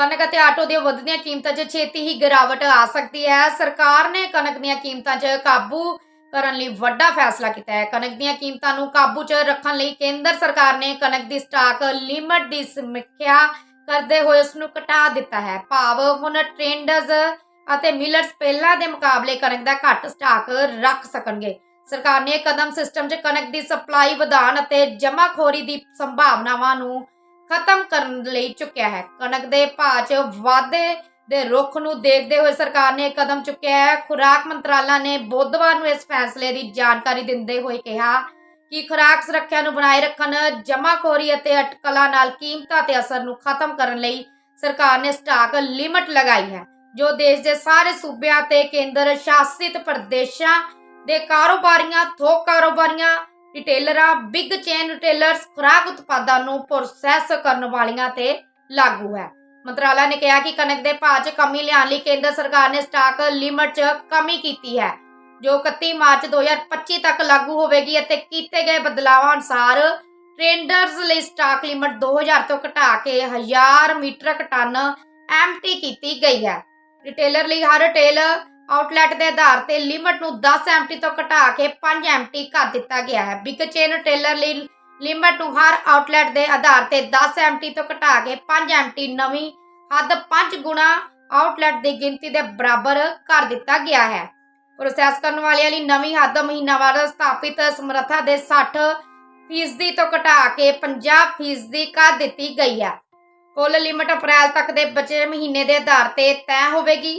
ਕਣਕ ਅਤੇ ਆਟੋ ਦੀਆਂ ਵਧਦੀਆਂ ਕੀਮਤਾਂ 'ਚ ਛੇਤੀ ਹੀ ਗਿਰਾਵਟ ਆ ਸਕਦੀ ਹੈ। ਸਰਕਾਰ ਨੇ ਕਣਕ ਦੀਆਂ ਕੀਮਤਾਂ 'ਚ ਕਾਬੂ ਕਰਨ ਲਈ ਵੱਡਾ ਫੈਸਲਾ ਕੀਤਾ ਹੈ। ਕਣਕ ਦੀਆਂ ਕੀਮਤਾਂ ਨੂੰ ਕਾਬੂ 'ਚ ਰੱਖਣ ਲਈ ਕੇਂਦਰ ਸਰਕਾਰ ਨੇ ਕਣਕ ਦੀ ਸਟਾਕ ਲਿਮਟ ਦੀ ਸਮੀਖਿਆ ਕਰਦੇ ਹੋਏ ਉਸ ਨੂੰ ਘਟਾ ਦਿੱਤਾ ਹੈ। ਭਾਵ ਹੁਣ ਟ੍ਰੇਡਰਜ਼ ਅਤੇ ਮਿਲਰਸ ਪਹਿਲਾਂ ਦੇ ਮੁਕਾਬਲੇ ਕਣਕ ਦਾ ਘੱਟ ਸਟਾਕ ਰੱਖ ਸਕਣਗੇ। ਸਰਕਾਰ ਨੇ ਕਦਮ ਸਿਸਟਮ 'ਚ ਕਣਕ ਦੀ ਸਪਲਾਈ ਵਧਾਉਣ ਅਤੇ ਜਮਾਖੋਰੀ ਦੀ ਸੰਭਾਵਨਾਵਾਂ ਨੂੰ ਖਤਮ ਕਰਨ ਲਈ ਚੁੱਕਿਆ ਹੈ। ਕਣਕ ਦੇ ਭਾਅ 'ਚ ਵਾਧੇ ਦੇ ਰੁੱਖ ਨੂੰ ਦੇਖਦੇ ਹੋਏ ਸਰਕਾਰ ਨੇ ਕਦਮ ਚੁੱਕਿਆ ਹੈ। ਖੁਰਾਕ ਮੰਤਰਾਲਾ ਨੇ ਬੁੱਧਵਾਰ ਨੂੰ ਇਸ ਫੈਸਲੇ ਦੀ ਜਾਣਕਾਰੀ ਦਿੰਦੇ ਹੋਏ ਕਿਹਾ ਕਿ ਖੁਰਾਕ ਸੁਰੱਖਿਆ ਨੂੰ ਬਣਾਏ ਰੱਖਣ, ਜਮਾਖੋਰੀ ਅਤੇ ਅਟਕਲਾਂ ਨਾਲ ਕੀਮਤਾਂ ਤੇ ਅਸਰ ਨੂੰ ਖਤਮ ਕਰਨ ਲਈ ਸਰਕਾਰ ਨੇ ਸਟਾਕ ਲਿਮਟ ਲਗਾਈ ਹੈ, ਜੋ ਦੇਸ਼ ਦੇ ਸਾਰੇ ਸੂਬਿਆਂ ਤੇ ਕੇਂਦਰ ਸ਼ਾਸਿਤ ਪ੍ਰਦੇਸ਼ਾਂ ਦੇ ਕਾਰੋਬਾਰੀਆਂ, ਥੋਕ ਕਾਰੋਬਾਰੀਆਂ ਰਿਟੇਲਰਾਂ ਬਿਗ ਚੇਨ ਰਿਟੇਲਰਸ ਖੁਰਾਕ ਉਤਪਾਦਾਂ ਨੂੰ ਪ੍ਰੋਸੈਸ ਕਰਨ ਵਾਲੀਆਂ ਤੇ ਲਾਗੂ ਹੈ। ਮੰਤਰਾਲਾ ਨੇ ਕਿਹਾ ਕਿ ਕਣਕ ਦੇ ਭਾਅ 'ਚ ਕਮੀ ਲਿਆਉਣ ਲਈ ਕੇਂਦਰ ਸਰਕਾਰ ਨੇ ਸਟਾਕ ਲਿਮਟ 'ਚ ਕਮੀ ਕੀਤੀ ਹੈ, ਜੋ 31 ਮਾਰਚ 2025 ਤੱਕ ਲਾਗੂ ਹੋਵੇਗੀ ਅਤੇ ਕੀਤੇ ਗਏ ਬਦਲਾਵਾਂ ਅਨੁਸਾਰ ਟ੍ਰੇਡਰਸ ਲਈ ਸਟਾਕ ਲਿਮਟ 2000 ਤੋਂ ਘਟਾ ਕੇ 1000 ਮੀਟ੍ਰਿਕ ਟਨ ਐਮਟੀ ਕੀਤੀ ਗਈ ਹੈ। ਰਿਟੇਲਰ ਲਈ ਹਰ ਰਿਟੇਲ ਆਊਟਲੈਟ ਦੇ ਆਧਾਰ ਤੇ ਲਿਮਟ ਨੂੰ 10 ਐਮਟੀ ਤੋਂ ਘਟਾ ਕੇ 5 ਐਮਟੀ ਕਰ ਦਿੱਤਾ ਗਿਆ ਹੈ। ਬਿਗ ਚੇਨ ਰਿਟੇਲਰ ਲਈ ਲਿਮਟ ਨੂੰ ਹਰ ਆਊਟਲੈਟ ਦੇ ਆਧਾਰ ਤੇ 10 ਐਮਟੀ ਤੋਂ ਘਟਾ ਕੇ 5 ਐਮਟੀ ਨਵੀਂ ਹੱਦ 5 ਗੁਣਾ ਆਊਟਲੈਟ ਦੀ ਗਿਣਤੀ ਦੇ ਬਰਾਬਰ ਕਰ ਦਿੱਤਾ ਗਿਆ ਹੈ। ਪ੍ਰੋਸੈਸ ਕਰਨ ਵਾਲਿਆਂ ਲਈ ਨਵੀਂ ਹੱਦ ਮਹੀਨਾਵਾਰ ਸਥਾਪਿਤ ਸਮਰੱਥਾ ਦੇ 60 ਫੀਸਦੀ ਤੋਂ ਘਟਾ ਕੇ 50 ਫੀਸਦੀ ਕਰ ਦਿੱਤੀ ਗਈ ਹੈ। ਕੁੱਲ ਲਿਮਟ ਅਪ੍ਰੈਲ ਤੱਕ ਦੇ ਬਚੇ ਮਹੀਨੇ ਦੇ ਆਧਾਰ ਤੇ ਤੈਅ ਹੋਵੇਗੀ।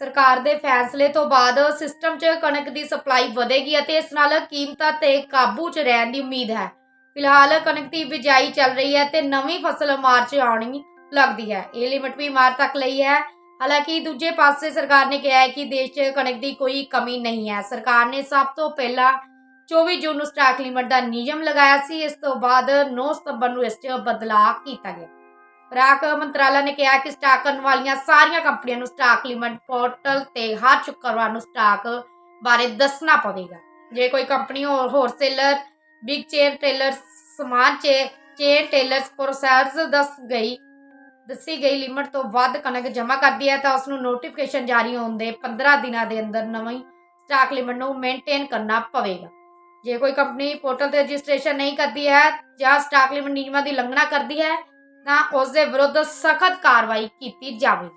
ਸਰਕਾਰ ਦੇ ਫੈਸਲੇ ਤੋਂ ਬਾਅਦ ਸਿਸਟਮ 'ਚ ਕਣਕ ਦੀ ਸਪਲਾਈ ਵਧੇਗੀ ਅਤੇ ਇਸ ਨਾਲ ਕੀਮਤਾਂ ਤੇ ਕਾਬੂ 'ਚ ਰਹਿਣ ਦੀ ਉਮੀਦ ਹੈ। ਫਿਲਹਾਲ ਕਣਕ ਦੀ ਬਿਜਾਈ ਚੱਲ ਰਹੀ ਹੈ ਤੇ ਨਵੀਂ ਫਸਲ ਮਾਰਚ ਆਉਣੀ ਲੱਗਦੀ ਹੈ। ਇਹ ਲਿਮਟ ਵੀ ਮਾਰਚ ਤੱਕ ਲਈ ਹੈ। ਹਾਲਾਂਕਿ ਦੂਜੇ ਪਾਸੇ ਸਰਕਾਰ ਨੇ ਕਿਹਾ ਹੈ ਕਿ ਦੇਸ਼ 'ਚ ਕਣਕ ਦੀ ਕੋਈ ਕਮੀ ਨਹੀਂ ਹੈ। ਸਰਕਾਰ ਨੇ ਸਭ ਤੋਂ ਪਹਿਲਾਂ 24 ਜੂਨ ਨੂੰ ਸਟਾਕ ਲਿਮਟ ਦਾ ਨਿਯਮ ਲਗਾਇਆ ਸੀ। ਇਸ ਤੋਂ ਬਾਅਦ 9 ਸਤੰਬਰ ਨੂੰ ਇਸ 'ਚ ਬਦਲਾਅ ਕੀਤਾ ਗਿਆ। ਖੁਰਾਕ ਮੰਤਰਾਲਾ ਨੇ ਕਿਹਾ ਕਿ ਸਟਾਕ ਕਰਨ ਵਾਲੀਆਂ ਸਾਰੀਆਂ ਕੰਪਨੀਆਂ ਨੂੰ ਸਟਾਕ ਲਿਮਟ ਪੋਰਟਲ ਤੇ ਹਰ ਸ਼ੁੱਕਰਵਾਰ ਨੂੰ ਸਟਾਕ ਬਾਰੇ ਦੱਸਣਾ ਪਵੇਗਾ। ਜੇ ਕੋਈ ਕੰਪਨੀ ਹੋਰ ਹੋਲਸੇਲਰ ਬਿਗ ਚੇਨ ਟੇਲਰ ਸਮਾਨ ਚੇ ਚੇਨ ਟੇਲਰਸ ਪ੍ਰੋਸੈਸ ਦੱਸ ਗਈ, ਦੱਸੀ ਗਈ ਲਿਮਟ ਤੋਂ ਵੱਧ ਕਣਕ ਜਮ੍ਹਾਂ ਕਰਦੀ ਹੈ ਤਾਂ ਉਸ ਨੂੰ ਨੋਟੀਫਿਕੇਸ਼ਨ ਜਾਰੀ ਹੋਣ ਦੇ 15 ਦਿਨਾਂ ਦੇ ਅੰਦਰ ਨਵੀਂ ਸਟਾਕ ਲਿਮਟ ਨੂੰ ਮੇਨਟੇਨ ਕਰਨਾ ਪਵੇਗਾ। ਜੇ ਕੋਈ ਕੰਪਨੀ ਪੋਰਟਲ ਤੇ ਰਜਿਸਟ੍ਰੇਸ਼ਨ ਨਹੀਂ ਕਰਦੀ ਹੈ ਜਾਂ ਸਟਾਕ ਲਿਮਟ ਨਿਯਮਾਂ ਦੀ ਉਲੰਘਣਾ ਕਰਦੀ ਹੈ ਤਾਂ ਉਸ ਦੇ ਵਿਰੁੱਧ ਸਖਤ ਕਾਰਵਾਈ ਕੀਤੀ ਜਾਵੇਗੀ।